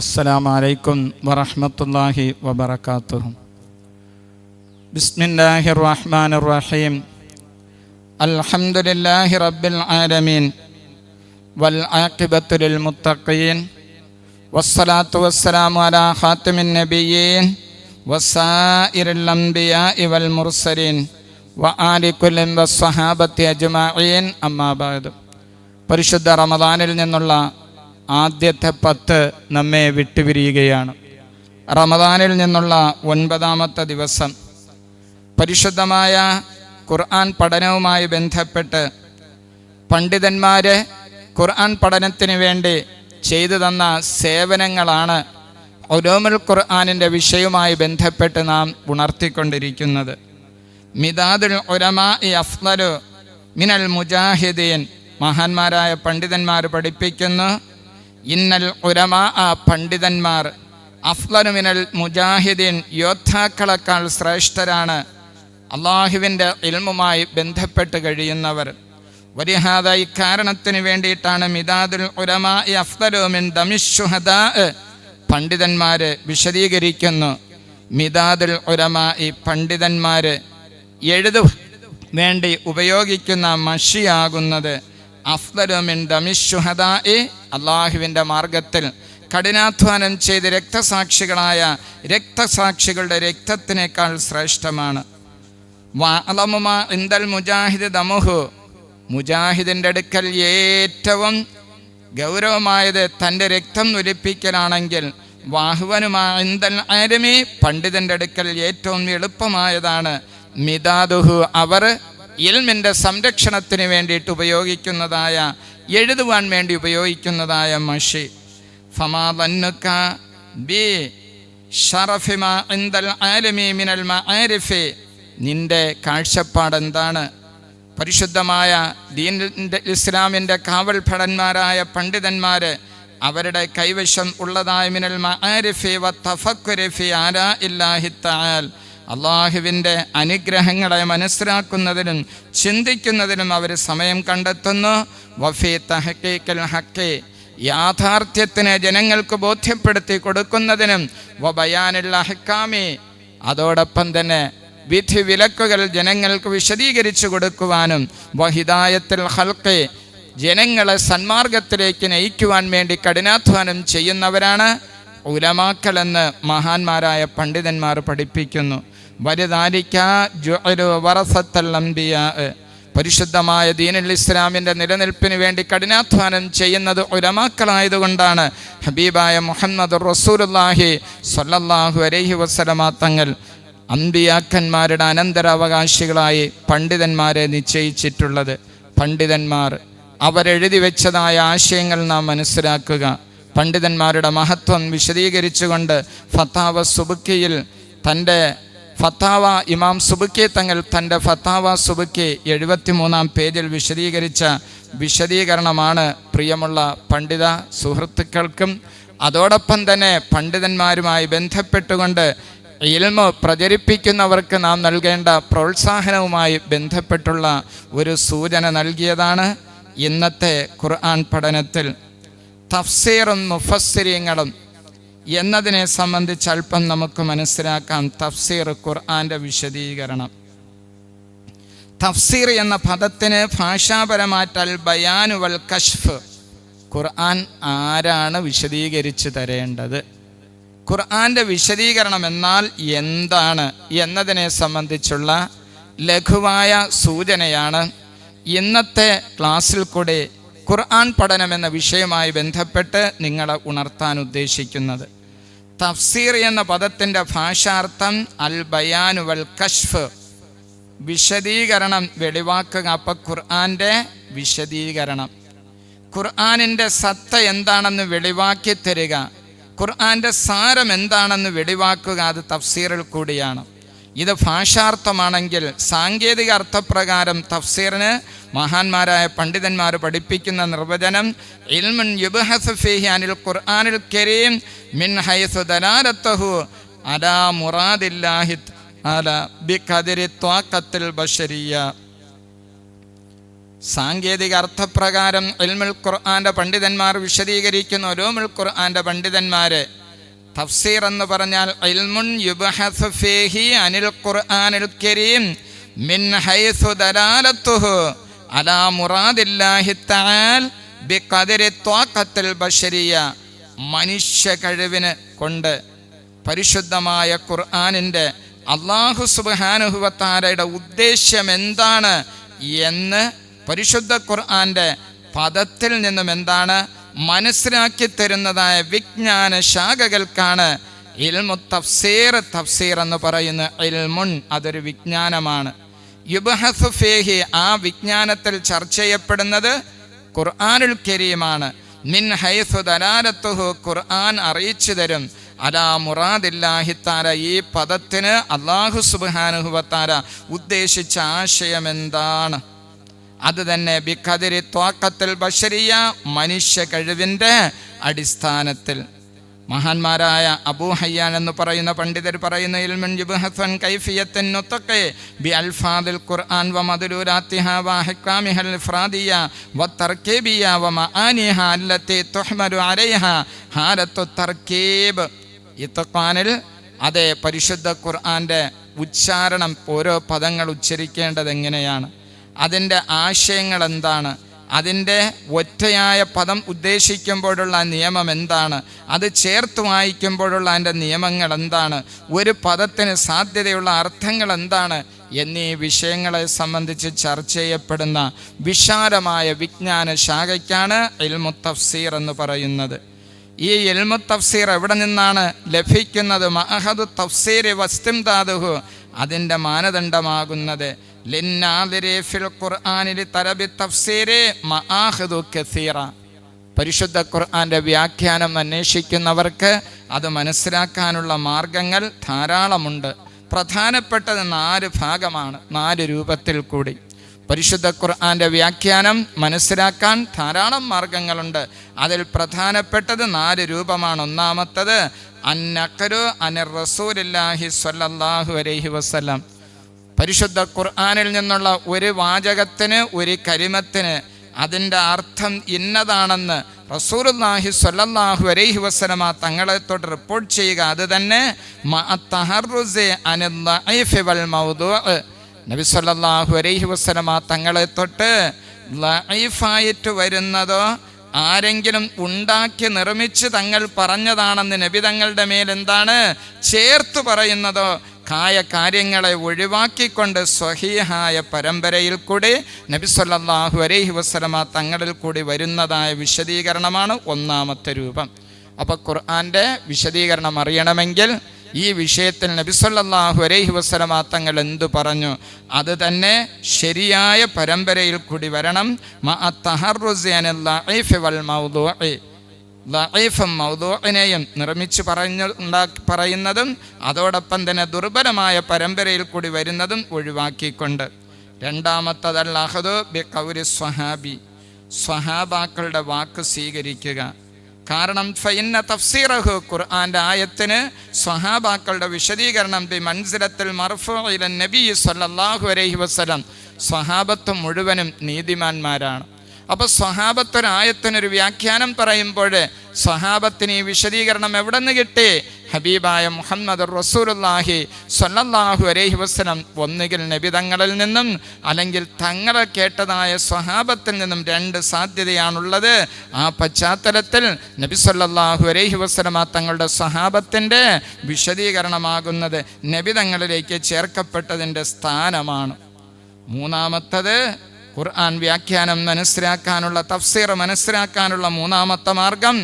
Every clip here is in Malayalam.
السلام عليكم ورحمة الله وبركاته بسم الله الرحمن الرحيم الحمد لله رب العالمين والعاقبة للمتقين والصلاة والسلام على خاتم النبيين وسائر الأنبياء والمرسلين وآل كل والصحابة أجمعين أما بعد പരിശുദ്ധ റമദാനിൽ നിന്നുള്ള ആദ്യത്തെ പത്ത് നമ്മെ വിട്ടുപിരിയുകയാണ്. റമദാനിൽ നിന്നുള്ള ഒൻപതാമത്തെ ദിവസം പരിശുദ്ധമായ ഖുർആൻ പഠനവുമായി ബന്ധപ്പെട്ട് പണ്ഡിതന്മാർ ഖുർആൻ പഠനത്തിന് വേണ്ടി ചെയ്തു തന്ന സേവനങ്ങളാണ് ഒലോമുൽ ഖുർആാനിന്റെ വിഷയവുമായി ബന്ധപ്പെട്ട് നാം ഉണർത്തിക്കൊണ്ടിരിക്കുന്നത്. മിതാദുൽ ഒരമാ ഇ അഫ്ലു മിനൽ മുജാഹിദീൻ മഹാന്മാരായ പണ്ഡിതന്മാർ പഠിപ്പിക്കുന്നു. ഇന്നൽ ഉരമാ ആ പണ്ഡിതന്മാർ അഫ്ലനുമിനൽ മുജാഹിദീൻ യോദ്ധാക്കളെക്കാൾ ശ്രേഷ്ഠരാണ്. അള്ളാഹുവിന്റെ ഇൽമുമായി ബന്ധപ്പെട്ട് കഴിയുന്നവർ. വരിഹാദ ഇക്കാരണത്തിന് വേണ്ടിയിട്ടാണ് മിതാദുൽ ഉരമാ ഇ അഫ്ലലുമിൻ ദമിഷുഹദ പണ്ഡിതന്മാർ വിശദീകരിക്കുന്നു. മിതാദുൽ ഉരമാ ഈ പണ്ഡിതന്മാർ എഴുതു വേണ്ടി ഉപയോഗിക്കുന്ന മഷിയാകുന്നത്. അള്ളാഹുവിന്റെ മാർഗത്തിൽ കഠിനാധ്വാനം ചെയ്ത് രക്തസാക്ഷികളായ രക്തസാക്ഷികളുടെ രക്തത്തിനേക്കാൾ ശ്രേഷ്ഠമാണ്. വാലമുമ മുജാഹിദ് ദമുഹു മുജാഹിദിന്റെ അടുക്കൽ ഏറ്റവും ഗൗരവമായത് തന്റെ രക്തം ഒലിപ്പിക്കലാണെങ്കിൽ വാഹുവനുമാ ആരമി പണ്ഡിതന്റെ അടുക്കൽ ഏറ്റവും എളുപ്പമായതാണ് മിതാദുഹു അവർ ഇൽമിന്റെ സംരക്ഷണത്തിന് വേണ്ടിയിട്ട് ഉപയോഗിക്കുന്നതായ എഴുതുവാൻ വേണ്ടി ഉപയോഗിക്കുന്നതായ മഷി. ഫമാദന്നുക ബി മിനൽ നിന്റെ കാഴ്ചപ്പാട് എന്താണ്? പരിശുദ്ധമായ ദീൻ ഇസ്ലാമിന്റെ കാവൽ ഭടന്മാരായ പണ്ഡിതന്മാർ അവരുടെ കൈവശം ഉള്ളതായ മിനൽ മആരിഫി വ തഫക്കുരിഫി ആരാ ഇല്ലാഹി അള്ളാഹുവിന്റെ അനുഗ്രഹങ്ങളെ മനസ്സിലാക്കുന്നതിനും ചിന്തിക്കുന്നതിനും അവർ സമയം കണ്ടെത്തുന്നു. വഫി തഹക്കീക്കൽ ഹക്കേ യാഥാർത്ഥ്യത്തിന് ജനങ്ങൾക്ക് ബോധ്യപ്പെടുത്തി കൊടുക്കുന്നതിനും വബയാനുള്ള ഹക്കാമി അതോടൊപ്പം തന്നെ വിധി വിലക്കുകൾ ജനങ്ങൾക്ക് വിശദീകരിച്ചു കൊടുക്കുവാനും വഹിദായത്തിൽ ഹൽക്കെ ജനങ്ങളെ സന്മാർഗത്തിലേക്ക് നയിക്കുവാൻ വേണ്ടി കഠിനാധ്വാനം ചെയ്യുന്നവരാണ് ഉലമാക്കളെന്ന് മഹാന്മാരായ പണ്ഡിതന്മാർ പഠിപ്പിക്കുന്നു. പരിശുദ്ധമായ ദീനുൽ ഇസ്ലാമിന്റെ നിലനിൽപ്പിന് വേണ്ടി കഠിനാധ്വാനം ചെയ്യുന്നത് ഉലമാക്കളായതുകൊണ്ടാണ്. ഹബീബായ മുഹമ്മദ് റസൂലുല്ലാഹി സൊല്ലാഹു അലൈഹി വസല്ലമ തങ്ങൾ അമ്പിയാക്കന്മാരുടെ അനന്തരാവകാശികളായി പണ്ഡിതന്മാരെ നിശ്ചയിച്ചിട്ടുള്ളത്. പണ്ഡിതന്മാർ അവരെഴുതി വെച്ചതായ ആശയങ്ങൾ നാം മനസ്സിലാക്കുക. പണ്ഡിതന്മാരുടെ മഹത്വം വിശദീകരിച്ചുകൊണ്ട് ഫത്താവ സുബുക്കിയിൽ തന്റെ ഫത്താവ ഇമാം സുബുക്കി തങ്ങൾ തന്റെ ഫത്താവ സുബുക്കി എഴുപത്തിമൂന്നാം പേജിൽ വിശദീകരിച്ച വിശദീകരണമാണ് പ്രിയമുള്ള പണ്ഡിത സുഹൃത്തുക്കൾക്കും അതോടൊപ്പം തന്നെ പണ്ഡിതന്മാരുമായി ബന്ധപ്പെട്ടുകൊണ്ട് ഇൽമ പ്രചരിപ്പിക്കുന്നവർക്ക് നാം നൽകേണ്ട പ്രോത്സാഹനവുമായി ബന്ധപ്പെട്ടുള്ള ഒരു സൂചന നൽകിയതാണ് ഇന്നത്തെ ഖുർആൻ പഠനത്തിൽ തഫ്സീറും മുഫസ്സിരിയങ്ങളും എന്നതിനെ സംബന്ധിച്ച് അല്പം നമുക്ക് മനസ്സിലാക്കാം തഫ്സീർ ഖുർആന്റെ വിശദീകരണം. തഫ്സീർ എന്ന പദത്തിന് ഭാഷാപരമായിട്ടൽ ബയാനു വൽ കഷ്ഫ്. ഖുർആൻ ആരാണ് വിശദീകരിച്ചു തരേണ്ടത്? ഖുർആന്റെ വിശദീകരണം എന്നാൽ എന്താണ് എന്നതിനെ സംബന്ധിച്ചുള്ള ലഘുവായ സൂചനയാണ്. ഇന്നത്തെ ക്ലാസ്സിൽ കൂടെ ഖുർആൻ പഠനം എന്ന വിഷയവുമായി ബന്ധപ്പെട്ട് നിങ്ങളെ ഉണർത്താൻ ഉദ്ദേശിക്കുന്നത്. തഫ്സീർ എന്ന പദത്തിന്റെ ഭാഷാർത്ഥം അൽ ബയാനു വൽ കഷ്ഫ്. വിശദീകരണം വെളിവാക്കുക. അപ്പം ഖുർആന്റെ വിശദീകരണം. ഖുർആാനിന്റെ സത്ത എന്താണെന്ന് വെളിവാക്കി തരിക. ഖുർആാന്റെ സാരം എന്താണെന്ന് വെളിവാക്കുക. അത് തഫ്സീറിൽ കൂടിയാണ്. ഇത് ഭാഷാർത്ഥമാണെങ്കിൽ സാങ്കേതിക അർത്ഥപ്രകാരം തഫ്സീറിന് മഹാന്മാരായ പണ്ഡിതന്മാർ പഠിപ്പിക്കുന്ന നിർവചനം ഇൽമുൻ യുബ്ഹസു ഫീഹി അനിൽ ഖുർആനിൽ കരീം മിൻ ഹൈസു ദലാലത്തഹു അലാ മുറാദില്ലാഹി അല ബി കതിരി ത്വാക്കത്തിൽ ബഷരിയ. സാങ്കേതിക അർത്ഥപ്രകാരം ഇൽമുൽ ഖുർആാന്റെ പണ്ഡിതന്മാർ വിശദീകരിക്കുന്ന ഒരു മുൽ ഖുർആാന്റെ പണ്ഡിതന്മാരെ തഫ്സീർ എന്ന് പറഞ്ഞാൽ ഇൽമുൻ യുബ്ഹസു ഫീഹി അനിൽ ഖുർആനിൽ കരീം മിൻ ഹൈസു ദലാലത്തുഹു അലാ മുറാദില്ലാഹി തആൽ ബിഖദരി ത്വാഖത്തിൽ ബശരിയ മനുഷ്യ കഴിവിന് കൊണ്ട് പരിശുദ്ധമായ സുബ്ഹാനഹു അള്ളാഹു സുബാനുഹുവത്താരയുടെ ഉദ്ദേശ്യം എന്താണ് എന്ന് പരിശുദ്ധ ഖുർആന്റെ പദത്തിൽ നിന്നും എന്താണ് മനസ്സിലാക്കി തരുന്നതായ വിജ്ഞാന ശാഖകൾക്കാണ് ഇൽമു തഫ്സീർ തഫ്സീർ എന്ന് പറയുന്ന ഇൽമുൻ അതൊരു വിജ്ഞാനമാണ്. യുബഹസു ഫേഹി ആ വിജ്ഞാനത്തിൽ ചർച്ച ചെയ്യപ്പെടുന്നത് ഖുർആനുൽ കരീമാണ്. മിൻ ഹൈസു ദലാലത്തുഹു ഖുർആൻ അറിയിച്ചു തരും. അലാ മുറാദില്ലാഹിത്താര ഈ പദത്തിന് അള്ളാഹു സുബാനുഹുവത്താര ഉദ്ദേശിച്ച ആശയം എന്താണ് അത് തന്നെ ബിഖദിരി ത്വാക്കത്തിൽ ബഷരിയ മനുഷ്യ കഴിവിന്റെ അടിസ്ഥാനത്തിൽ. മഹാന്മാരായ അബൂ ഹയ്യാൻ എന്ന് പറയുന്ന പണ്ഡിതർ പറയുന്ന ഇൽമൻ യുബ്ഹസൻ കൈഫിയത്തൻ നുത്തഖെ ബി അൽഫാദിൽ ഖുർആൻ വ മദ്ലൂലാത്തിഹ വ ഇഫ്രാദിയ വ തർക്കീബിയ വ ഹാലത്തു തർക്കീബ്. ഇത്തഖാനിൽ അതേ പരിശുദ്ധ ഖുർആന്റെ ഉച്ചാരണം ഓരോ പദങ്ങൾ ഉച്ചരിക്കേണ്ടത് എങ്ങനെയാണ്? അതിന്റെ ആശയങ്ങൾ എന്താണ് അതിന്റെ ഒറ്റയായ പദം ഉദ്ദേശിക്കുമ്പോഴുള്ള നിയമം എന്താണ്? അത് ചേർത്ത് വായിക്കുമ്പോഴുള്ള അതിന്റെ നിയമങ്ങൾ എന്താണ് ഒരു പദത്തിന് സാധ്യതയുള്ള അർത്ഥങ്ങൾ എന്താണ് എന്നീ വിഷയങ്ങളെ സംബന്ധിച്ച് ചർച്ച ചെയ്യപ്പെടുന്ന വിശാലമായ വിജ്ഞാന ശാഖയ്ക്കാണ് ഇൽമു തഫ്സീർ എന്ന് പറയുന്നത്. ഈ ഇൽമു തഫ്സീർ എവിടെ നിന്നാണ് ലഭിക്കുന്നത്? മഹദു തഫ്സീർ വസ്തിം താതുഹു അതിന്റെ മാനദണ്ഡമാകുന്നത് പരിശുദ്ധ ഖുർആന്റെ വ്യാഖ്യാനം അന്വേഷിക്കുന്നവർക്ക് അത് മനസ്സിലാക്കാനുള്ള മാർഗങ്ങൾ ധാരാളമുണ്ട്. പ്രധാനപ്പെട്ടത് നാല് ഭാഗമാണ്? നാല് രൂപത്തിൽ കൂടി. പരിശുദ്ധ ഖുർആന്റെ വ്യാഖ്യാനം മനസ്സിലാക്കാൻ ധാരാളം മാർഗങ്ങളുണ്ട്. അതിൽ പ്രധാനപ്പെട്ടത് നാല് രൂപമാണ്. ഒന്നാമത്തത് അന്നക്കരു അനിർ റസൂലില്ലാഹി സ്വല്ലല്ലാഹു അലൈഹി വസല്ലം. പരിശുദ്ധ ഖുർആാനിൽ നിന്നുള്ള ഒരു വാചകത്തിന് ഒരു കരിമത്തിന് അതിന്റെ അർത്ഥം ഇന്നതാണെന്ന് റസൂലുല്ലാഹി സ്വല്ലല്ലാഹു അലൈഹി വസല്ലമ തങ്ങളെ തൊട്ട് റിപ്പോർട്ട് ചെയ്യുക. അത് തന്നെ നബി സല്ലല്ലാഹു അലൈഹി വസല്ലമ തങ്ങളെ തൊട്ട് ലൈഫായിട്ട് വരുന്നതോ ആരെങ്കിലും ഉണ്ടാക്കി നിർമ്മിച്ച് തങ്ങൾ പറഞ്ഞതാണെന്ന് നബി തങ്ങളുടെ മേൽ എന്താണ്? ചേർത്ത് പറയുന്നതോ കായ കാര്യങ്ങളെ ഒഴിവാക്കിക്കൊണ്ട് സ്വഹീഹായ പരമ്പരയിൽ കൂടി നബി സല്ലല്ലാഹു അലൈഹി വസ്ലമ തങ്ങളിൽ കൂടി വരുന്നതായ വിശദീകരണമാണ് ഒന്നാമത്തെ രൂപം. അപ്പോൾ ഖുർആന്റെ വിശദീകരണം അറിയണമെങ്കിൽ ഈ വിഷയത്തിൽ നബി സല്ലല്ലാഹു അലൈഹി വസ്ലമ തങ്ങൾ എന്തു പറഞ്ഞു? അത് തന്നെ ശരിയായ പരമ്പരയിൽ കൂടി വരണം. വൽ മൗദൂഇ. ലൈഫും മൗദൂഹിനെയും നിർമ്മിച്ച് പറഞ്ഞ പറയുന്നതും അതോടൊപ്പം തന്നെ ദുർബലമായ പരമ്പരയിൽ കൂടി വരുന്നതും ഒഴിവാക്കിക്കൊണ്ട്. രണ്ടാമത്തതല്ല അഹദു ബി കൗരി സ്വഹാബി. സ്വഹാബാക്കളുടെ വാക്ക് സ്വീകരിക്കുക. കാരണം ഫൈന്ന തഫ്സീറഹു ഖുർആാന്റെ ആയത്തിന് സ്വഹാബാക്കളുടെ വിശദീകരണം ബി മൻസിലത്തിൽ മർഫുഇല നബി സല്ലല്ലാഹു അലൈഹി വസല്ലം സ്വഹാബത്വം മുഴുവനും നീതിമാന്മാരാണ്. അപ്പോൾ സ്വഹാബത്തൊരായത്തിനൊരു വ്യാഖ്യാനം പറയുമ്പോൾ സ്വഹാബത്തിന് ഈ വിശദീകരണം എവിടെ നിന്ന് കിട്ടി? ഹബീബായ മുഹമ്മദ് റസൂലുല്ലാഹി സ്വല്ലല്ലാഹു അലൈഹി വസ്ലം ഒന്നുകിൽ നബിതങ്ങളിൽ നിന്നും അല്ലെങ്കിൽ തങ്ങളെ കേട്ടതായ സ്വഹാബത്തിൽ നിന്നും രണ്ട് സാധ്യതയാണുള്ളത്. ആ പശ്ചാത്തലത്തിൽ നബി സല്ലല്ലാഹു അലൈഹി ആ തങ്ങളുടെ സ്വഹാബത്തിന്റെ വിശദീകരണമാകുന്നത് നബിതങ്ങളിലേക്ക് ചേർക്കപ്പെട്ടതിന്റെ സ്ഥാനമാണ്. മൂന്നാമത്തത് ഖുർആൻ വ്യാഖ്യാനം മനസ്സിലാക്കാനുള്ള തഫ്സീർ മനസ്സിലാക്കാനുള്ള മൂന്നാമത്തെ മാർഗം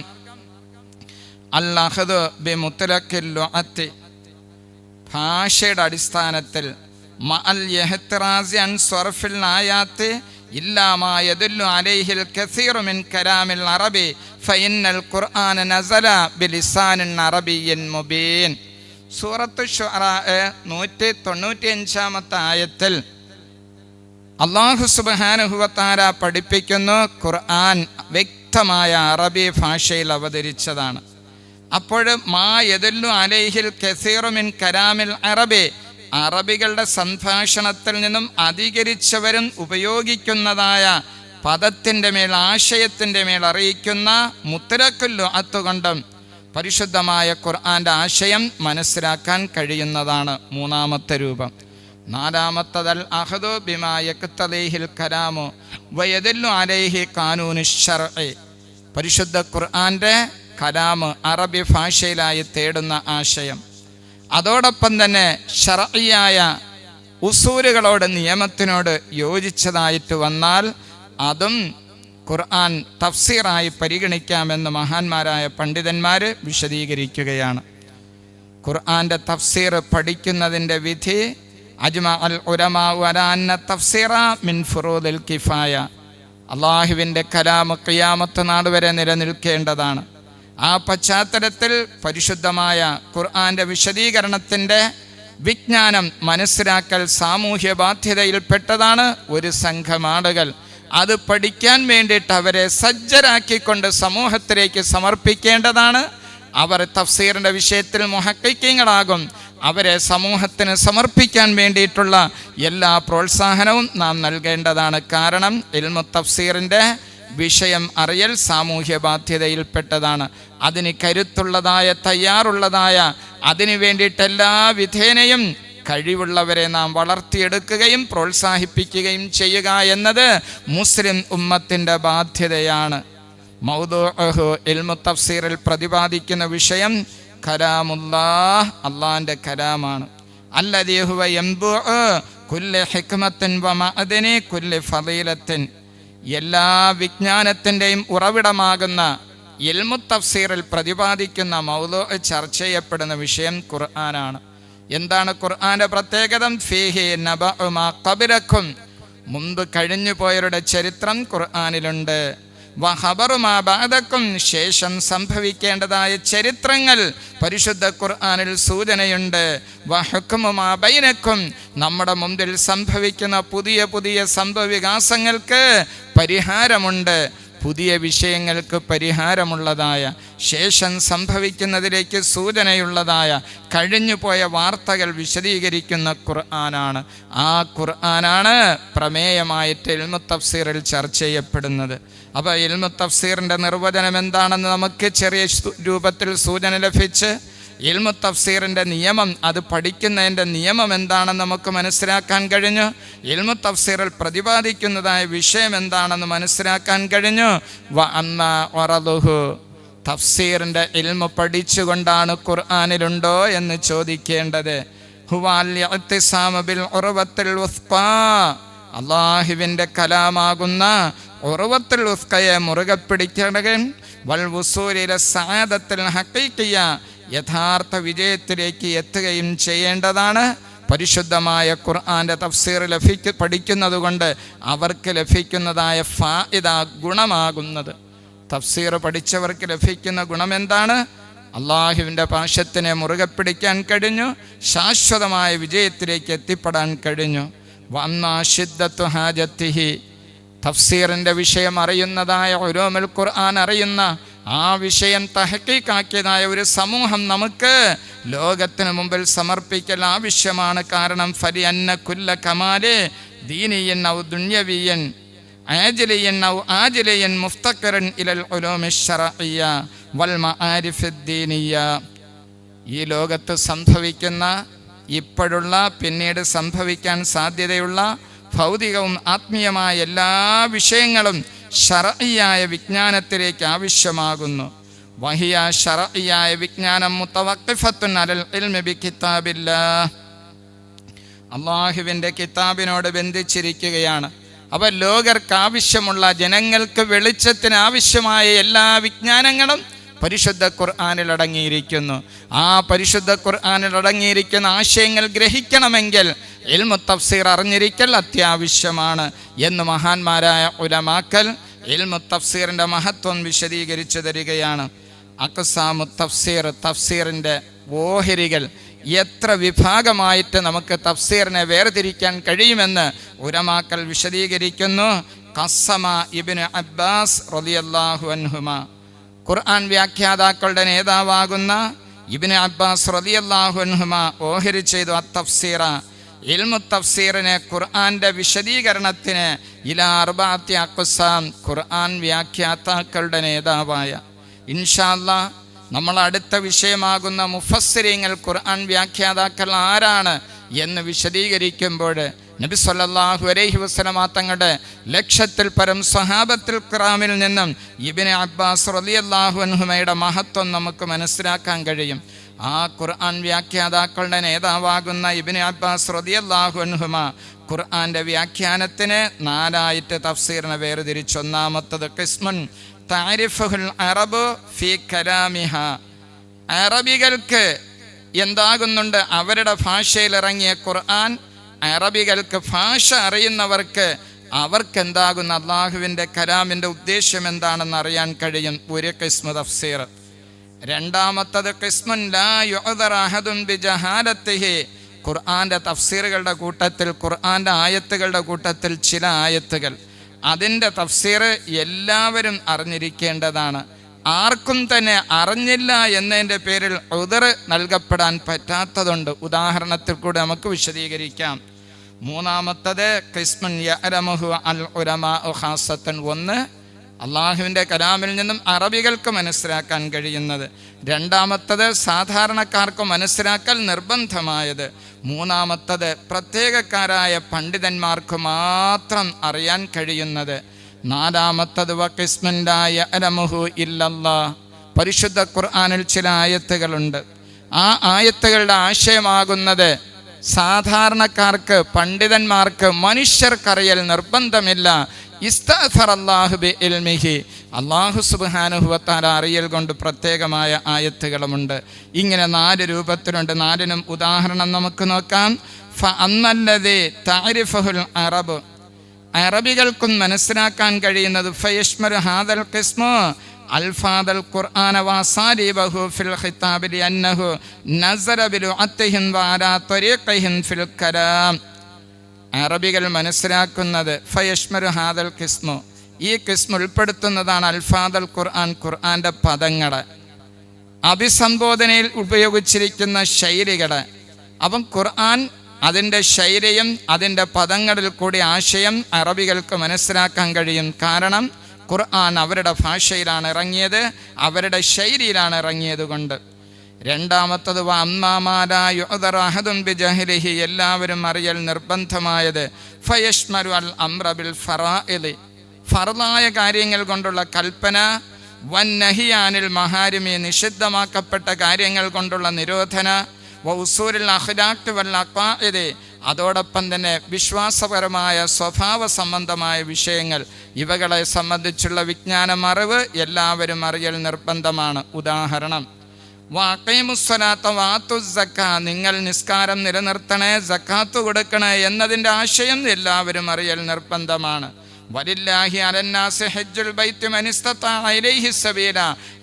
അല്ലാഹദ് ബി മുത്തലഖിൽ ഭാഷയുടെ അടിസ്ഥാനത്തിൽ മഅൽ യഹ്തിറാസി അൻ സ്വറഫിൽ ആയാത്ത് ഇല്ലാമാ യദുല്ലു അലൈഹിൽ കസീറു മിൻ കലാമിൽ അറബി ഫഇന്നൽ ഖുർആന നസല ബിലിസാനിൻ അറബിയൻ മുബീൻ. സൂറത്തു ശുഅറാ നൂറ്റി തൊണ്ണൂറ്റി അഞ്ചാമത്തെ ആയത്തിൽ അള്ളാഹു സുബാനുഹുവത്താര പഠിപ്പിക്കുന്നു ഖുർആൻ വ്യക്തമായ അറബി ഭാഷയിൽ അവതരിച്ചതാണ്. അപ്പോൾ മാ എതില്ലു അലൈഹിൽ കസീറുമിൻ കരാമിൽ അറബി അറബികളുടെ സംഭാഷണത്തിൽ നിന്നും അധികരിച്ചവരും ഉപയോഗിക്കുന്നതായ പദത്തിന്റെ മേൽ ആശയത്തിന്റെ മേൽ അറിയിക്കുന്ന മുത്തരക്കുല്ലു അത്തുകൊണ്ടും പരിശുദ്ധമായ ഖുർആന്റെ ആശയം മനസ്സിലാക്കാൻ കഴിയുന്നതാണ് മൂന്നാമത്തെ രൂപം. നാലാമത്തതൽ അഹദു ബിമായക്തലേഹിൽ കലാമു വയതില്ലു അലൈഹി കാനൂന് ഷർഇ പരിശുദ്ധ ഖുർആന്റെ കലാമ് അറബി ഭാഷയിലായി തേടുന്ന ആശയം. അതോടൊപ്പം തന്നെ ഷർഇയായ ഉസൂലുകളോട് നിയമത്തിനോട് യോജിച്ചതായിട്ട് വന്നാൽ അതും ഖുർആൻ തഫ്സീറായി പരിഗണിക്കാമെന്ന് മഹാന്മാരായ പണ്ഡിതന്മാർ വിശദീകരിക്കുകയാണ്. ഖുർആന്റെ തഫ്സീർ പഠിക്കുന്നതിന്റെ വിധി അജ്മ അൽ മിൻ ഫുറൂദിൽ കിഫായ. അള്ളാഹുവിന്റെ കലാമ് ഖിയാമത്ത് നാൾ വരെ നിലനിൽക്കേണ്ടതാണ്. ആ പശ്ചാത്തലത്തിൽ പരിശുദ്ധമായ ഖുർആന്റെ വിശദീകരണത്തിന്റെ വിജ്ഞാനം മനസ്സിലാക്കൽ സാമൂഹ്യ ബാധ്യതയിൽപ്പെട്ടതാണ് ഒരു സംഘം ആളുകൾ അത് പഠിക്കാൻ വേണ്ടിയിട്ട് അവരെ സജ്ജരാക്കിക്കൊണ്ട് സമൂഹത്തിലേക്ക് സമർപ്പിക്കേണ്ടതാണ്. അവർ തഫ്സീറിന്റെ വിഷയത്തിൽ മുഹക്കിങ്ങളാകും അവരെ സമൂഹത്തിന് സമർപ്പിക്കാൻ വേണ്ടിയിട്ടുള്ള എല്ലാ പ്രോത്സാഹനവും നാം നൽകേണ്ടതാണ്. കാരണം ഇൽമു തഫ്സീറിന്റെ വിഷയം അറിയൽ സാമൂഹ്യ ബാധ്യതയിൽപ്പെട്ടതാണ്. അതിന് കരുത്തുള്ളതായ തയ്യാറുള്ളതായ അതിനു വേണ്ടിയിട്ടെല്ലാ വിധേനയും കഴിവുള്ളവരെ നാം വളർത്തിയെടുക്കുകയും പ്രോത്സാഹിപ്പിക്കുകയും ചെയ്യുക എന്നത് മുസ്ലിം ഉമ്മത്തിന്റെ ബാധ്യതയാണ്. മൗദൂഹു ഇൽമു തഫ്സീറിൽ പ്രതിപാദിക്കുന്ന വിഷയം കലാമുല്ലാഹ് കലാമാണ്. അല്ലദേഹുവ എല്ലാ വിജ്ഞാനത്തിന്റെയും ഉറവിടമാകുന്ന ഇൽമു തഫ്സീറിൽ പ്രതിപാദിക്കുന്ന മൗലോ ചർച്ച ചെയ്യപ്പെടുന്ന വിഷയം ഖുർആനാണ്. എന്താണ് ഖുർആന്റെ പ്രത്യേകത? ഫീഹി മുമ്പ് കഴിഞ്ഞു പോയവരുടെ ചരിത്രം ഖുർആനിലുണ്ട്. വഹബറുമാ ബാദക്കും ശേഷം സംഭവിക്കേണ്ടതായ ചരിത്രങ്ങൾ പരിശുദ്ധ ഖുർആാനിൽ സൂചനയുണ്ട്. വഹക്കുമുമാബൈനക്കും നമ്മുടെ മുമ്പിൽ സംഭവിക്കുന്ന പുതിയ പുതിയ സംഭവവികാസങ്ങൾക്ക് പരിഹാരമുണ്ട്. പുതിയ വിഷയങ്ങൾക്ക് പരിഹാരമുള്ളതായ ശേഷം സംഭവിക്കുന്നതിലേക്ക് സൂചനയുള്ളതായ കഴിഞ്ഞുപോയ വാർത്തകൾ വിശദീകരിക്കുന്ന ഖുർആനാണ്. ആ ഖുർആനാണ് പ്രമേയമായിട്ട് ഇൽമു തഫ്സീറിൽ ചർച്ച ചെയ്യപ്പെടുന്നത്. അപ്പോൾ ഇൽമു തഫ്സീറിന്റെ നിർവചനം എന്താണെന്ന് നമുക്ക് ചെറിയ രൂപത്തിൽ സൂചന ലഭിച്ച് ഇൽമു തഫ്സീറിന്റെ നിയമം അത് പഠിക്കുന്നതിന്റെ നിയമം എന്താണെന്ന് നമുക്ക് മനസ്സിലാക്കാൻ കഴിഞ്ഞു. ഇൽമു തഫ്സീറിൽ പ്രതിപാദിക്കുന്നതായ വിഷയം എന്താണെന്ന് മനസ്സിലാക്കാൻ കഴിഞ്ഞു. വ അന്ന ഒറലുഹു തഫ്സീറിന്റെ ഇൽമു പഠിച്ചുകൊണ്ടാണ് ഖുർആാനിലുണ്ടോ എന്ന് ചോദിക്കേണ്ടത്. ഹുവാൽ ഉറവത്തിൽ. അള്ളാഹുവിന്റെ കലാമാകുന്ന ഉറവത്തിൽ ഉസ്കയെ മുറുകെ പിടിക്കണം വൽ സാധത്തിൽ ഹക്കീക്കിയ യഥാർത്ഥ വിജയത്തിലേക്ക് എത്തുകയും ചെയ്യേണ്ടതാണ്. പരിശുദ്ധമായ ഖുർആാന്റെ തഫ്സീർ ലഭിക്ക പഠിക്കുന്നത് കൊണ്ട് അവർക്ക് ലഭിക്കുന്നതായ ഫായിദ ഗുണമാകുന്നത്. തഫ്സീർ പഠിച്ചവർക്ക് ലഭിക്കുന്ന ഗുണമെന്താണ്? അള്ളാഹുവിന്റെ പാശത്തിനെ മുറുകെ പിടിക്കാൻ കഴിഞ്ഞു ശാശ്വതമായ വിജയത്തിലേക്ക് എത്തിപ്പെടാൻ കഴിഞ്ഞു. വന്നാ ഷിദ്ദത്തു ഹാജത്തിഹി തഫ്സീറിന്റെ വിഷയം അറിയുന്നതായ ഒരോമൽ ഖുർആൻ അറിയുന്ന ആ വിഷയം തഹക്കീക്കാക്കിയതായ ഒരു സമൂഹം നമുക്ക് ലോകത്തിന് മുമ്പിൽ സമർപ്പിക്കൽ ആവശ്യമാണ്. കാരണം ഫരി അന്ന കുല്ല കമാലെ ദീനിയൻ ഔ ദുണ്യവീയൻ ആജിലിയൻ ഔ ആജിലിയൻ മുഫ്തക്കരൻ ഇലൽ ഉലൂമി വൽമ വൽ മആരിഫി ദീനിയ്യ ഈ ലോകത്ത് സംഭവിക്കുന്ന ഇപ്പോഴുള്ള പിന്നീട് സംഭവിക്കാൻ സാധ്യതയുള്ള ഭൗതികവും ആത്മീയമായ എല്ലാ വിഷയങ്ങളും ഷറയായ വിജ്ഞാനത്തിലേക്ക് ആവശ്യമാകുന്നു. വഹിയ ഷറയായ വിജ്ഞാനം മുത്തവക്കിഫത്തുൻ അലൽ ഇൽമി കിതാബില്ല അള്ളാഹുവിന്റെ കിതാബിനോട് ബന്ധിച്ചിരിക്കുകയാണ്. അവ ലോകർക്ക് ആവശ്യമുള്ള ജനങ്ങൾക്ക് വെളിച്ചത്തിന് ആവശ്യമായ എല്ലാ വിജ്ഞാനങ്ങളും പരിശുദ്ധ ഖുർആാനിൽ അടങ്ങിയിരിക്കുന്നു. ആ പരിശുദ്ധ ഖുർആാനിൽ അടങ്ങിയിരിക്കുന്ന ആശയങ്ങൾ ഗ്രഹിക്കണമെങ്കിൽ ഇൽമു തഫ്സീർ അറിഞ്ഞിരിക്കൽ അത്യാവശ്യമാണ് എന്ന് മഹാന്മാരായ ഉലമാക്കൽ ഇൽമു തഫ്സീറിന്റെ മഹത്വം വിശദീകരിച്ചു തരികയാണ്. അക്സാമു തഫ്സീർ തഫ്സീറിന്റെ ഓഹരികൾ എത്ര വിഭാഗമായിട്ട് നമുക്ക് തഫ്സീറിനെ വേർതിരിക്കാൻ കഴിയുമെന്ന് ഉരമാക്കൽ വിശദീകരിക്കുന്നു. കസമ ഇബിന് അബ്ബാസ് റളിയല്ലാഹു അൻഹുമ. ഖുർആൻ വ്യാഖ്യാതാക്കളുടെ നേതാവാകുന്ന ഇബിന് അബ്ബാസ് റലിയല്ലാഹുൻഹുമ ഓഹരി ചെയ്തു അത്തഫ്സീറ ഇൽമു തഫ്സീറിനെ ഖുർആന്റെ വിശദീകരണത്തിന് ഇല അർബാത്തി അക്കുസാം ഖുർആൻ വ്യാഖ്യാതാക്കളുടെ നേതാവായ. ഇൻഷാല്ല നമ്മൾ അടുത്ത വിഷയമാകുന്ന മുഫസ്സിരിങ്ങൾ ഖുർആൻ വ്യാഖ്യാതാക്കൾ ആരാണ് എന്ന് വിശദീകരിക്കുമ്പോൾ നബി സല്ലല്ലാഹു അലൈഹി വസല്ലമ തങ്ങളുടെ ലക്ഷത്തിൽ പരം സഹാബത്തിൽ ക്രാമിൽ നിന്നും ഇബിന് അബ്ബാസ് റളിയല്ലാഹു അൻഹുമയുടെ മഹത്വം നമുക്ക് മനസ്സിലാക്കാൻ കഴിയും. ആ ഖുർആൻ വ്യാഖ്യാതാക്കളുടെ നേതാവാകുന്ന ഇബിന് അബ്ബാസ് റളിയല്ലാഹു അൻഹുമ ഖുർആന്റെ വ്യാഖ്യാനത്തിന് നാലായിട്ട് തഫ്സീറിനെ വേർതിരിച്ച്. ഒന്നാമത്തത് കിസ്മുൻ താരിഫുൽ അറബ് ഫി കലാമിഹ. അറബികൾക്ക് എന്താകുന്നുണ്ട്? അവരുടെ ഭാഷയിൽ ഇറങ്ങിയ ഖുർആൻ അറബികൾക്ക് ഭാഷ അറിയുന്നവർക്ക് അവർക്ക് എന്താകുന്ന അള്ളാഹുവിന്റെ കലാമിന്റെ ഉദ്ദേശ്യം എന്താണെന്ന് അറിയാൻ കഴിയും? ഒരു കിസ്മു തഫ്സീർ. രണ്ടാമത്തത് കിസ്മുൻ ഖുർആന്റെ തഫ്സീറുകളുടെ കൂട്ടത്തിൽ ഖുർആന്റെ ആയത്തുകളുടെ കൂട്ടത്തിൽ ചില ആയത്തുകൾ. അതിന്റെ തഫ്സീർ എല്ലാവരും അറിഞ്ഞിരിക്കേണ്ടതാണ്. ആർക്കും തന്നെ അറിഞ്ഞില്ല എന്നതിന്റെ പേരിൽ ഉദർ നൽകപ്പെടാൻ പറ്റാത്തതുണ്ട്. ഉദാഹരണത്തിൽ കൂടെ നമുക്ക് വിശദീകരിക്കാം. മൂന്നാമത്തത് ക്രിസ്മൻ ഒന്ന് അള്ളാഹുവിന്റെ കലാമിൽ നിന്നും അറബികൾക്ക് മനസ്സിലാക്കാൻ കഴിയുന്നത്. രണ്ടാമത്തത് സാധാരണക്കാർക്ക് മനസ്സിലാക്കൽ നിർബന്ധമായത്. മൂന്നാമത്തത് പ്രത്യേകക്കാരായ പണ്ഡിതന്മാർക്ക് മാത്രം അറിയാൻ കഴിയുന്നത്. നാലാമത്തത് വക്കിസ്മന്റായ അലമുഹു ഇല്ലല്ലാ. പരിശുദ്ധ ഖുർആാനിൽ ചില ആയത്തുകളുണ്ട്. ആ ആയത്തുകളുടെ ആശയമാകുന്നത് സാധാരണക്കാർക്ക് പണ്ഡിതന്മാർക്ക് മനുഷ്യർക്കറിയൽ നിർബന്ധമില്ല. അള്ളാഹു സുബാനുഭവത്താൽ അറിയൽ കൊണ്ട് പ്രത്യേകമായ ആയത്തുകളുമുണ്ട്. ഇങ്ങനെ നാല് രൂപത്തിലുണ്ട്. നാലിനും ഉദാഹരണം നമുക്ക് നോക്കാം. അന്നല്ലതേ താരിഫഹുൽ അറബ്. അറബികൾക്കും മനസ്സിലാക്കാൻ കഴിയുന്നത് ഫയഷ്മർ ഹാദൽ കിസ്മോ അൽഫാദൽ ഖുർആന വസാലിബഹു ഫിൽ ഖിതാബി അന്നഹു നസറ ബിലുഅത്തിഹിൻ വഅലാ ത്വരീഖിഹിൻ ഫിൽ കലാം. അറബികൾ മനസ്സിലാക്കുന്നത് ഫയഷ്മർ ഹാദൽ കിസ്മു. ഈ കിസ്മു ഉൾപ്പെടുത്തുന്നതാണ് അൽഫാദൽ ഖുർആൻ ഖുർആന്റെ പദങ്ങൾ. അഭിസംബോധനയിൽ ഉപയോഗിച്ചിരിക്കുന്ന ശൈലികൾ അപ്പം ഖുർആൻ അതിന്റെ ശൈലിയും അതിന്റെ പദങ്ങളിൽ കൂടി ആശയം അറബികൾക്ക് മനസ്സിലാക്കാൻ കഴിയും. കാരണം ഖുർആൻ അവരുടെ ഭാഷയിലാണ് ഇറങ്ങിയത് അവരുടെ ശൈലിയിലാണ് ഇറങ്ങിയത് കൊണ്ട്. രണ്ടാമത്തത് ബിജഹലിഹി എല്ലാവരും അറിയൽ നിർബന്ധമായത് ഫയഷ്മരു അൽ അമ്രബിൽ ഫറാഇലി ഫറലായ കാര്യങ്ങൾ കൊണ്ടുള്ള കൽപ്പന വൻ നഹിയാനിൽ മഹാരിമി നിഷിദ്ധമാക്കപ്പെട്ട കാര്യങ്ങൾ കൊണ്ടുള്ള നിരോധന അതോടൊപ്പം തന്നെ വിശ്വാസപരമായ സ്വഭാവ സംബന്ധമായ വിഷയങ്ങൾ. ഇവകളെ സംബന്ധിച്ചുള്ള വിജ്ഞാനം അറിവ് എല്ലാവരും അറിയൽ നിർബന്ധമാണ്. ഉദാഹരണം വാത്തു നിങ്ങൾ നിസ്കാരം നിലനിർത്തണേ സക്കാത്ത് കൊടുക്കണേ എന്നതിന്റെ ആശയം എല്ലാവരും അറിയൽ നിർബന്ധമാണ്.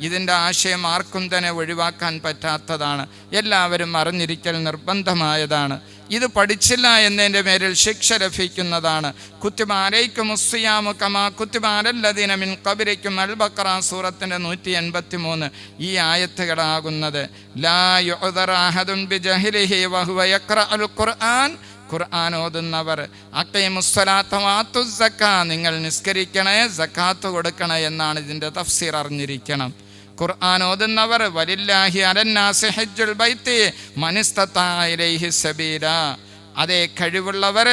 ഇതിന്റെ ആശയം ആർക്കും തന്നെ ഒഴിവാക്കാൻ പറ്റാത്തതാണ്. എല്ലാവരും അറിഞ്ഞിരിക്കൽ നിർബന്ധമായതാണ്. ഇത് പഠിച്ചില്ല എന്നതിന്റെ പേരിൽ ശിക്ഷ ലഭിക്കുന്നതാണ്. കുത്തുമാലയ്ക്കും മുസ്ലിയാമു കമാ കുത്തുമാലല്ലദീന മിൻ കബിരയ്ക്കും അൽ ബക്ര സൂറത്തിന്റെ നൂറ്റി എൺപത്തി മൂന്ന് ഈ ആയത്തുകളാകുന്നത്. ലാ യുഅദർ അഹദുൻ ബിജഹ്ലിഹി വഹുവ യഖ്റ അൽ ഖുർആൻ ഖുർആൻ ഓതുന്നവർ നിങ്ങൾ നിസ്കരിക്കണേ സക്കാത്ത് കൊടുക്കണേ എന്നാണ് ഇതിന്റെ തഫ്സീർ അറിഞ്ഞിരിക്കണം. ഖുർആൻ ഓതുന്നവർ വലില്ലാഹി അലന്നാസ് ഹജ്ജുൽ സബീല. അതേ കഴിവുള്ളവർ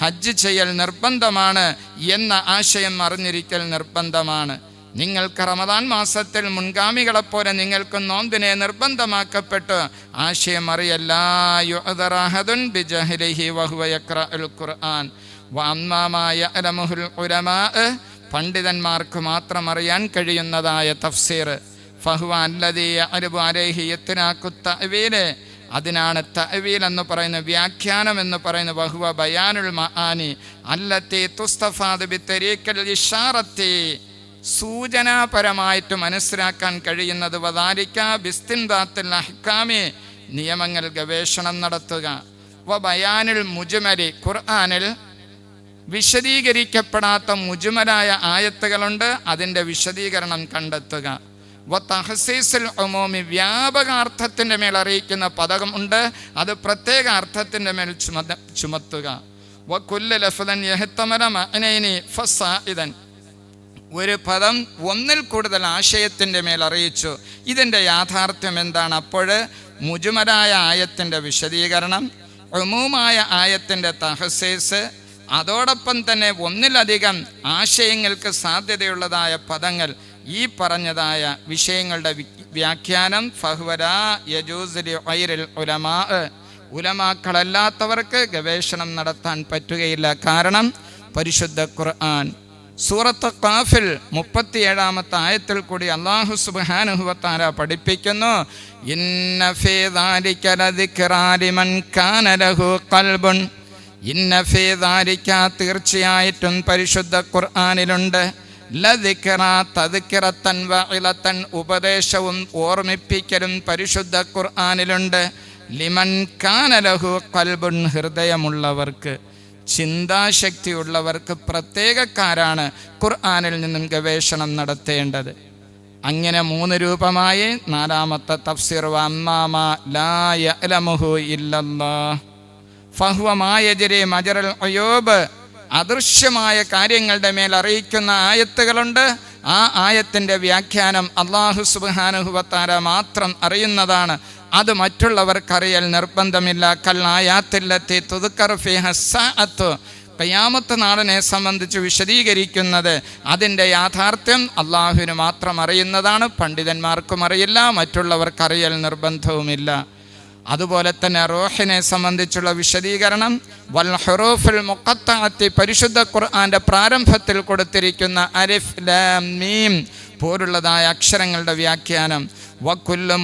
ഹജ്ജ് ചെയ്യൽ നിർബന്ധമാണ് എന്ന ആശയം അറിഞ്ഞിരിക്കൽ നിർബന്ധമാണ്. നിങ്ങൾക്ക് റമദാൻ മാസത്തിൽ മുൻഗാമികളെപ്പോലെ നിങ്ങൾക്ക് നോമ്പിനെ നിർബന്ധമാക്കപ്പെട്ട് ആശയം അറിയല്ല പണ്ഡിതന്മാർക്ക് മാത്രം അറിയാൻ കഴിയുന്നതായ തഫ്സീർ. ഫഹുവ അല്ലദീ യഅരിബു അലൈഹി യത്നാഖു തഅവീൽ അതിനാണ് തവീൽ എന്ന് പറയുന്ന വ്യാഖ്യാനം എന്ന് പറയുന്ന ബഹുവ ബയാനുൽ മആനി. അല്ലത്തി തുസ്തഫാദ് ബിത്തരീഖൽ ഇഷാറത്തി. സൂചനാപരമായിട്ട് മനസ്സിലാക്കാൻ കഴിയുന്നത് വദാരിക്ക ബിസ്തിൻദാത്തിൽ അഹ്കാമി നിയമങ്ങൾ ഗവേഷണം നടത്തുക. വ ബയാനിൽ മുജ്മലി ഖുർആാനിൽ വിശദീകരിക്കപ്പെടാത്ത മുജുമലായ ആയത്തുകളുണ്ട്. അതിന്റെ വിശദീകരണം കണ്ടെത്തുക. വ തഹസീസിൽ ഒമോമി വ്യാപകാർത്ഥത്തിന്റെ മേൽ അറിയിക്കുന്ന പദകം ഉണ്ട്. അത് പ്രത്യേക അർത്ഥത്തിന്റെ മേൽ ചുമത ചുമത്തുക. വ കുല്ല ലഫദൻ യഹത്തമല മഅനൈനി ഫസായിദൻ ഒരു പദം ഒന്നിൽ കൂടുതൽ ആശയത്തിന്റെ മേൽ അറിയിച്ചു. ഇതിന്റെ യാഥാർത്ഥ്യം എന്താണ്? അപ്പോൾ മുജുമരായ ആയത്തിന്റെ വിശദീകരണം ഉമൂമായ ആയത്തിന്റെ തഹസേസ് അതോടൊപ്പം തന്നെ ഒന്നിലധികം ആശയങ്ങൾക്ക് സാധ്യതയുള്ളതായ പദങ്ങൾ ഈ പറഞ്ഞതായ വിഷയങ്ങളുടെ വ്യാഖ്യാനം ഫഹ്വരാ യജൂസിലി ഐരിൽ ഉലമാ ഉലമാക്കളല്ലാത്തവർക്ക് ഗവേഷണം നടത്താൻ പറ്റുകയില്ല. കാരണം പരിശുദ്ധ ഖുർആൻ സൂറത്ത് കാഫിൽ മുപ്പത്തിയേഴാമത്തെ ആയത്തിൽ കൂടി അള്ളാഹു സുബാനുഹുവത്താര പഠിപ്പിക്കുന്നു. തീർച്ചയായിട്ടും പരിശുദ്ധ ഖുർആാനിലുണ്ട്. ലദിക്റ തദ്കിറത്തൻ വഇലത്തൻ ഉപദേശവും ഓർമ്മിപ്പിക്കലും പരിശുദ്ധ ഖുർആാനിലുണ്ട്. ലിമൻ കാനലഹു ലഹു ഖൽബുൻ ഹൃദയമുള്ളവർക്ക് ചിന്താശക്തിയുള്ളവർക്ക് പ്രത്യേകക്കാരാണ് ഖുർആാനിൽ നിന്നും ഗവേഷണം നടത്തേണ്ടത്. അങ്ങനെ മൂന്ന് രൂപമായി നാലാമത്തെ തഫ്സിർ ഇല്ലല്ലാ ഫഹ്വ മായജരി മജറൽ അയോബ് അദൃശ്യമായ കാര്യങ്ങളുടെ മേൽ അറിയിക്കുന്ന ആയത്തുകളുണ്ട്. ആ ആയത്തിന്റെ വ്യാഖ്യാനം അള്ളാഹു സുബാനുഹുവത്താര മാത്രം അറിയുന്നതാണ്. അത് മറ്റുള്ളവർക്കറിയൽ നിർബന്ധമില്ല. കല്ലായാത്തില്ലെത്തി തുതുക്കറുഫിഹസ്സാഅത്തു കയ്യാമത്ത് നാളിനെ സംബന്ധിച്ച് വിശദീകരിക്കുന്നത് അതിന്റെ യാഥാർത്ഥ്യം അള്ളാഹുവിന് മാത്രം അറിയുന്നതാണ് പണ്ഡിതന്മാർക്കും അറിയില്ല മറ്റുള്ളവർക്കറിയൽ നിർബന്ധവുമില്ല. അതുപോലെ തന്നെ റോഹിനെ സംബന്ധിച്ചുള്ള വിശദീകരണം വൽ ഹുറൂഫുൽ മുഖത്താത്തി പരിശുദ്ധ ഖുർആാന്റെ പ്രാരംഭത്തിൽ കൊടുത്തിരിക്കുന്ന അരിഫ് ലാം മീം പോലുള്ളതായ അക്ഷരങ്ങളുടെ വ്യാഖ്യാനം. വക്കുല്ല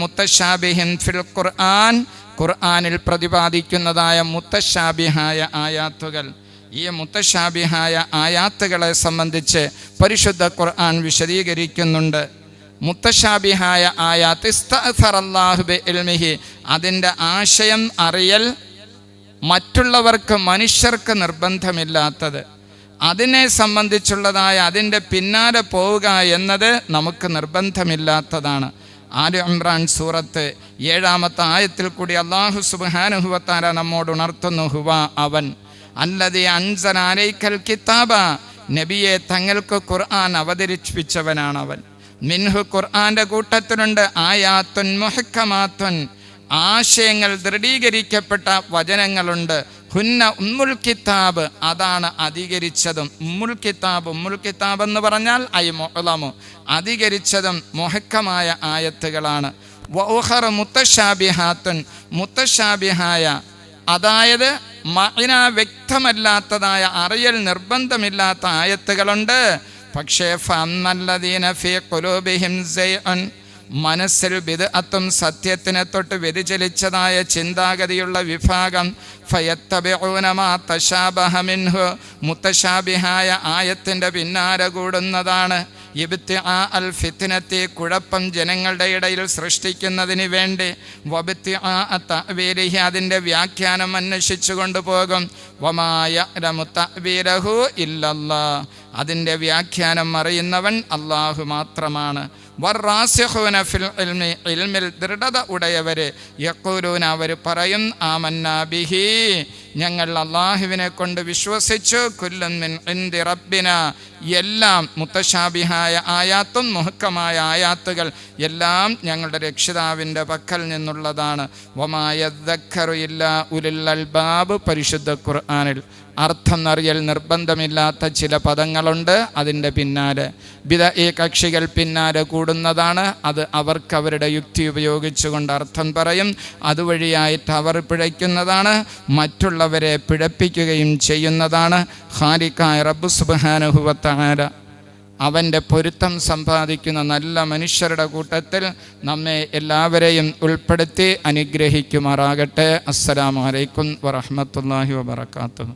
ഫിൽ ഖുർആൻ. ഖുർആനിൽ പ്രതിപാദിക്കുന്നതായ മുത്തശാബിഹായ ആയാത്തുകൾ. ഈ മുത്തശാബിഹായ ആയാത്തുകളെ സംബന്ധിച്ച് പരിശുദ്ധ ഖുർആൻ വിശദീകരിക്കുന്നുണ്ട്. മുത്തശാബിഹായ ആയാത്ത് അതിന്റെ ആശയം അറിയൽ മറ്റുള്ളവർക്ക് മനുഷ്യർക്ക് നിർബന്ധമില്ലാത്തത്. അതിനെ സംബന്ധിച്ചുള്ളതായ അതിന്റെ പിന്നാലെ പോവുക എന്നത് നമുക്ക് നിർബന്ധമില്ലാത്തതാണ്. ആലു ഇമ്രാൻ സൂറത്ത് ഏഴാമത്തെ ആയത്തിൽ കൂടി അള്ളാഹു സുബാനുഹുവത്താര നമ്മോട് ഉണർത്തുന്നു ഹുവ അവൻ. അല്ലതി ആരൈക്കൽ കിതാബ. നബിയെ തങ്ങൾക്ക് ഖുർആൻ അവതരിപ്പിച്ചവനാണ് അവൻ മിൻഹു ഖുർആന്റെ കൂട്ടത്തിലുണ്ട് ആയാത്തുൻ മുഹക്കമാത്തുൻ. ആശയങ്ങൾ ദൃഢീകരിക്കപ്പെട്ട വചനങ്ങളുണ്ട്. ഹുന്ന ഉമ്മുൽ കിതാബ് അതാണ് അധികരിച്ചതും. ഉമ്മുൽ കിതാബ് ഉമ്മുൽ കിതാബ് എന്ന് പറഞ്ഞാൽ ഐ മൊഹലമു അധികരിച്ചതും മൊഹക്കമായ ആയത്തുകളാണ്. വൗഹർ മുത്തശാബിഹാത്തുൻ മുത്തശാബിഹായ അതായത് മഅന വ്യക്തമല്ലാത്തതായ അറിയൽ നിർബന്ധമില്ലാത്ത ആയത്തുകളുണ്ട്. പക്ഷേ ഫന്നല്ലദീന ഫീ ഖുലൂബിഹിം മനസ്സിൽ ബിദ്അത്തും സത്യത്തിനെ തൊട്ട് വ്യതിചലിച്ചതായ ചിന്താഗതിയുള്ള വിഭാഗം. ഫയത്തബിഊന മാ തശാബഹ മിൻഹു. മുത്തശാബിഹായ ആയത്തിന്റെ പിന്നാലെ കൂടുന്നതാണ്. ഇബിത്തി ആ അൽ ഫിത്തിനത്തെ കുഴപ്പം ജനങ്ങളുടെ ഇടയിൽ സൃഷ്ടിക്കുന്നതിന് വേണ്ടി. വബിത്തി ആ തവീലിഹി അതിന്റെ വ്യാഖ്യാനം അന്വേഷിച്ചു കൊണ്ടുപോകും വമായ രമുത്തവീരഹു ഇല്ലല്ലാ. അതിന്റെ വ്യാഖ്യാനം അറിയുന്നവൻ അള്ളാഹു മാത്രമാണ്. ഇൽമിൽ ദൃഢത ഉടയവര് യക്കൂരൂന അവർ പറയും ആമന്നാ ബിഹി. ഞങ്ങൾ അള്ളാഹുവിനെ കൊണ്ട് വിശ്വസിച്ചു. കുല്ലും മിൻ ഇന്ദി റബ്ബിന. എല്ലാം മുത്തശാബിഹായ ആയാത്തും മുഹക്കമായ ആയാത്തുകൾ എല്ലാം ഞങ്ങളുടെ രക്ഷിതാവിന്റെ പക്കൽ നിന്നുള്ളതാണ്. വമായ ഇല്ല ഉലുൽ അൽബാബ് പരിശുദ്ധ ഖുർആനിൽ. അർത്ഥം അറിയൽ നിർബന്ധമില്ലാത്ത ചില പദങ്ങളുണ്ട്. അതിന്റെ പിന്നാലെ വിധ ഈ കക്ഷികൾ പിന്നാലെ കൂടുന്നതാണ്. അത് അവർക്ക് അവരുടെ യുക്തി ഉപയോഗിച്ചുകൊണ്ട് അർത്ഥം പറയും. അതുവഴിയായിട്ട് അവർ പിഴയ്ക്കുന്നതാണ്. മറ്റുള്ളവരെ പിഴപ്പിക്കുകയും ചെയ്യുന്നതാണ്. ഹാരിക്കായ റബ്ബു സുബാനുഭവത്താര അവന്റെ പൊരുത്തം സമ്പാദിക്കുന്ന നല്ല മനുഷ്യരുടെ കൂട്ടത്തിൽ നമ്മെ എല്ലാവരെയും ഉൾപ്പെടുത്തി അനുഗ്രഹിക്കുമാറാകട്ടെ. അസ്സലാമലൈക്കും വറഹമത്തല്ലാഹി വബർക്കാത്തു